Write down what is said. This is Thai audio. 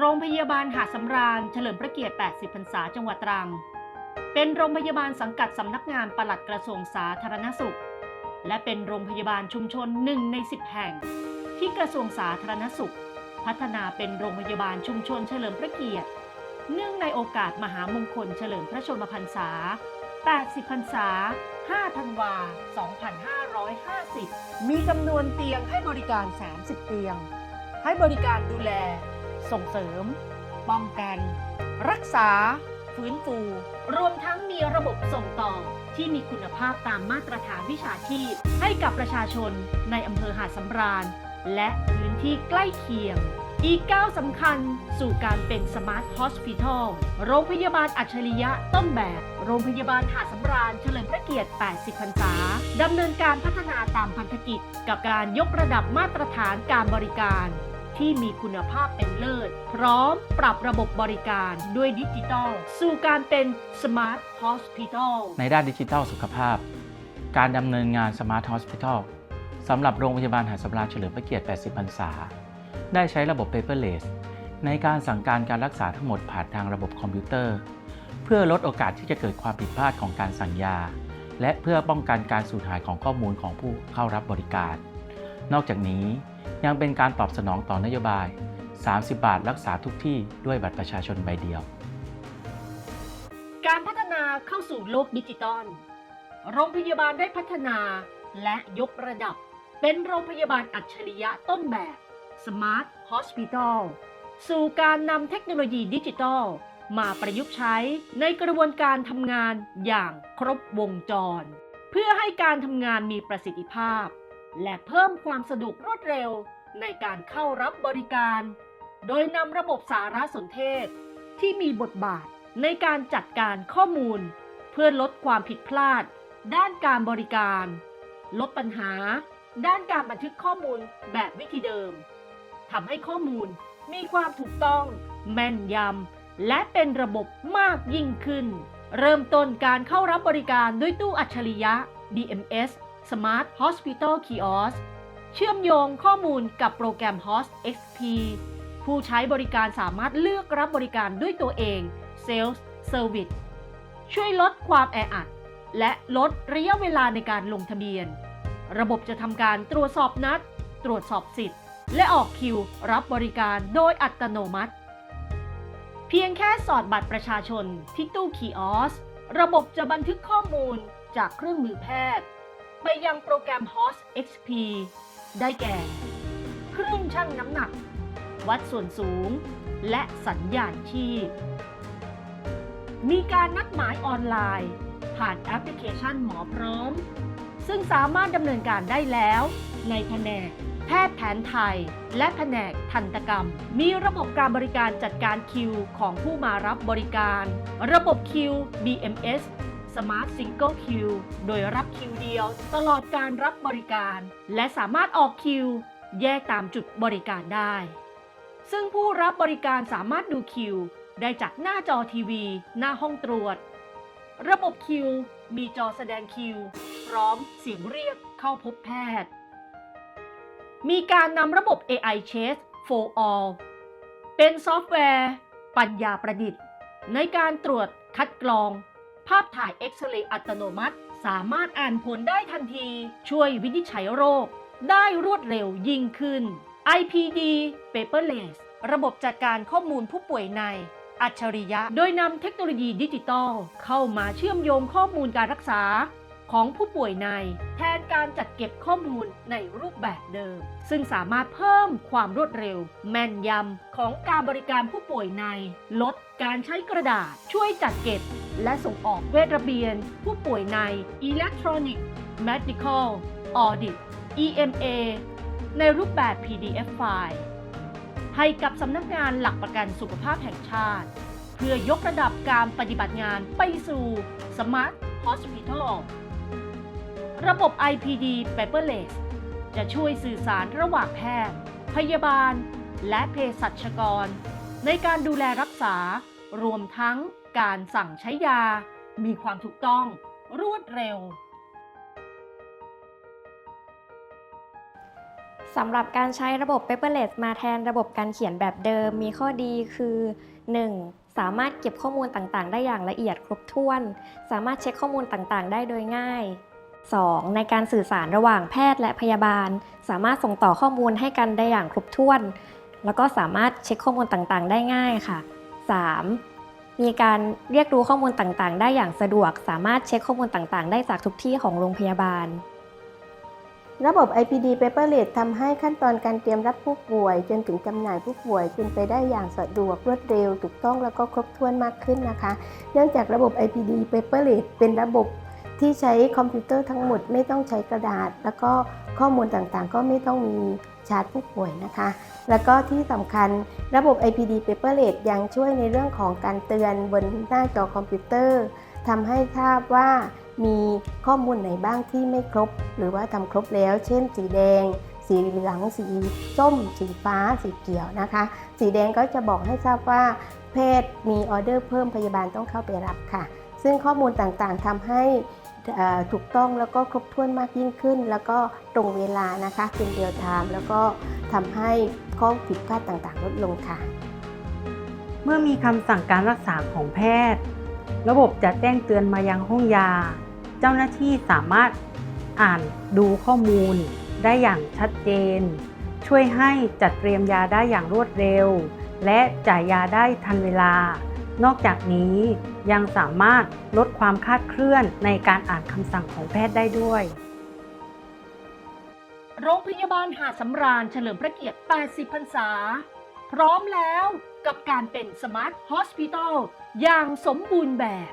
โรงพยาบาลหาดสำราญเฉลิมพระเกียรติ 80 พรรษา จังหวัดตรัง เป็นโรงพยาบาลสังกัดสำนักงานปลัดกระทรวงสาธารณสุข และเป็นโรงพยาบาลชุมชนหนึ่งใน 10 แห่ง ที่กระทรวงสาธารณสุข พัฒนาเป็นโรงพยาบาลชุมชนเฉลิมพระเกียรติ เนื่องในโอกาสมหามงคลเฉลิมพระชนมพรรษา 80 พรรษา 5 ธันวา 2550 มีจำนวนเตียงให้บริการ 30 เตียง ให้บริการดูแล ส่งเสริม ป้องกัน รักษา ฟื้นฟู รวมทั้งมีระบบส่งต่อที่มีคุณภาพตามมาตรฐานวิชาชีพ ให้กับประชาชนในอำเภอหาดสำราญ และพื้นที่ใกล้เคียง อีกก้าวสำคัญสู่การเป็นสมาร์ทฮอสพิทอลโรงพยาบาลอัจฉริยะต้นแบบ โรงพยาบาลหาดสำราญเฉลิมพระเกียรติ 80 พรรษา ดำเนินการพัฒนาตามพันธกิจ กับการยกระดับมาตรฐานการบริการ ที่มีคุณภาพเป็นเลิศ พร้อมปรับระบบบริการด้วยดิจิทัล สู่การเป็นสมาร์ทฮอสพิทอลในด้านดิจิทัลสุขภาพ การดำเนินงาน Smart Hospital สำหรับโรงพยาบาลหาดสำราญเฉลิมพระเกียรติ 80 พรรษา ได้ใช้ระบบ paperless ในการสั่งการการรักษาทั้งหมดผ่านทางระบบคอมพิวเตอร์ เพื่อลดโอกาสที่จะเกิดความผิดพลาดของการสั่งยา และเพื่อป้องกันการสูญหายของข้อมูลของผู้เข้ารับบริการ นอกจากนี้ ยังเป็นการตอบสนองต่อนโยบาย 30 บาทรักษาทุกที่ด้วยบัตรประชาชนใบเดียว การพัฒนาเข้าสู่โลกดิจิตอล โรงพยาบาลได้พัฒนาและยกระดับ เป็นโรงพยาบาลอัจฉริยะต้นแบบ Smart Hospital สู่การนำเทคโนโลยีดิจิทัลมาประยุกต์ใช้ในกระบวนการทำงานอย่างครบวงจร เพื่อให้การทำงานมีประสิทธิภาพ และเพิ่มความสะดวกรวดเร็วในการเข้ารับบริการ โดยนำระบบสารสนเทศ ที่มีบทบาทในการจัดการข้อมูล เพื่อลดความผิดพลาด ด้านการบริการ ลดปัญหา ด้านการบันทึกข้อมูลแบบวิธีเดิมทำให้ข้อมูลมีความถูกต้อง แม่นยำและเป็นระบบมากยิ่งขึ้น เริ่มต้นการเข้ารับบริการด้วยตู้อัจฉริยะ DMS Smart Hospital Kiosk เชื่อมโยงข้อมูลกับโปรแกรม Host XP ผู้ใช้บริการสามารถเลือกรับบริการด้วยตัวเอง Sales Service ช่วยลดความแออัด และลดระยะเวลาในการลงทะเบียน ระบบจะทำการตรวจสอบนัด ตรวจสอบสิทธิ์ และออกคิวรับบริการโดยอัตโนมัติ เพียงแค่สอดบัตรประชาชนที่ตู้คีออส ระบบจะบันทึกข้อมูลจากเครื่องมือแพทย์ ไปยังโปรแกรม HOS XP ได้แก่ เครื่องชั่งน้ำหนัก วัดส่วนสูง และสัญญาณชีพ มีการนัดหมายออนไลน์ ผ่านแอปพลิเคชันหมอพร้อม ซึ่งสามารถดำเนินการได้แล้ว ในแผนกแพทย์แผนไทย และแผนกทันตกรรม มีระบบการบริการจัดการคิวของผู้มารับบริการ ระบบคิว BMS Smart Single Queue โดยรับคิวเดียว ตลอดการรับบริการ และสามารถออกคิว แยกตามจุดบริการได้ ซึ่งผู้รับบริการสามารถดูคิว ได้จากหน้าจอทีวี หน้าห้องตรวจ ระบบคิว มีจอแสดงคิว พร้อมเสียงเรียกเข้าพบแพทย์ มีการนำระบบ AI Chase for All เป็นซอฟต์แวร์ ปัญญาประดิษฐ์ ในการตรวจคัดกรอง ภาพถ่ายเอ็กซเรย์อัตโนมัติ สามารถอ่านผลได้ทันที ช่วยวินิจฉัยโรค ได้รวดเร็วยิ่งขึ้น IPD Paperless ระบบจัดการข้อมูลผู้ป่วยใน อัจฉริยะ โดยนำเทคโนโลยีดิจิตอลเข้ามาเชื่อมโยงข้อมูลการรักษา ของผู้ป่วยใน แทนการจัดเก็บข้อมูลในรูปแบบเดิม ซึ่งสามารถเพิ่มความรวดเร็ว แม่นยำของการบริการผู้ป่วยใน ลดการใช้กระดาษ ช่วยจัดเก็บ และส่งออกเวชระเบียน ผู้ป่วยใน Electronic Medical Audit EMA ในรูปแบบ PDF ไฟล์ให้กับสำนักงานหลักประกันสุขภาพแห่งชาติ เพื่อยกระดับการปฏิบัติงานไปสู่ Smart Hospital ระบบ IPD Paperless จะช่วยสื่อสารระหว่างแพทย์ พยาบาล และเภสัชกร ในการดูแลรักษา รวมทั้งการสั่งใช้ยา มีความถูกต้อง รวดเร็วสำหรับการใช้ระบบ paperless มาแทนระบบการเขียนแบบเดิมมีข้อดีคือ 1. สามารถเก็บข้อมูลต่างๆ ได้อย่างละเอียดครบถ้วน สามารถเช็คข้อมูลต่างๆ ได้โดยง่าย 2. ในการสื่อสารระหว่างแพทย์และพยาบาล สามารถส่งต่อข้อมูลให้กันได้อย่างครบถ้วน แล้วก็สามารถเช็คข้อมูลต่างๆ ได้ง่ายค่ะ 3. มีการเรียกรู้ข้อมูลต่างๆ ได้อย่างสะดวก สามารถเช็คข้อมูลต่างๆ ได้จากทุกที่ของโรงพยาบาล ระบบ IPD Paperless ทำให้ขั้นตอนการเตรียมรับผู้ป่วย จนถึงจำหน่ายผู้ป่วยเป็นไปได้อย่างสะดวกรวดเร็ว ถูกต้องแล้วก็ครบถ้วนมากขึ้นนะคะ เนื่องจากระบบ IPD Paperless เป็นระบบ ที่ใช้คอมพิวเตอร์ทั้งหมดไม่ต้องใช้กระดาษ แล้วก็ข้อมูลต่างๆ ก็ไม่ต้องมีชาร์จผู้ป่วยนะคะ แล้วก็ที่สำคัญระบบ IPD Paperless ยังช่วยในเรื่องของการเตือนบนหน้าจอคอมพิวเตอร์ทำให้ทราบว่ามีข้อมูลไหนบ้างที่ไม่ครบ หรือว่าทำครบแล้ว เช่น สีแดง สีเหลือง สีส้ม สีฟ้า สีเขียวนะคะ สีแดงก็จะบอกให้ทราบว่า แพทย์มีออเดอร์เพิ่มพยาบาลต้องเข้าไปรับค่ะ ซึ่งข้อมูลต่างๆทำให้ ถูกต้องแล้วก็ครบถ้วนมากยิ่งขึ้น แล้วก็ตรงเวลานะคะเป็นเรียลไทม์แล้วก็ทำให้ข้อผิดพลาดต่างๆ ลดลงค่ะ เมื่อมีคำสั่งการรักษาของแพทย์ ระบบจะแจ้งเตือนมายังห้องยา เจ้าหน้าที่สามารถอ่านดูข้อมูล ได้อย่างชัดเจน ช่วยให้จัดเตรียมยาได้อย่างรวดเร็ว และจ่ายยาได้ทันเวลา นอกจากนี้ยังสามารถลดความคาดเคลื่อนในการอ่านคำสั่งของแพทย์ได้ด้วย โรงพยาบาลหาดสำราญเฉลิมพระเกียรติ 80 พรรษา พร้อมแล้วกับการเป็นสมาร์ทฮอสพิทอลอย่างสมบูรณ์แบบ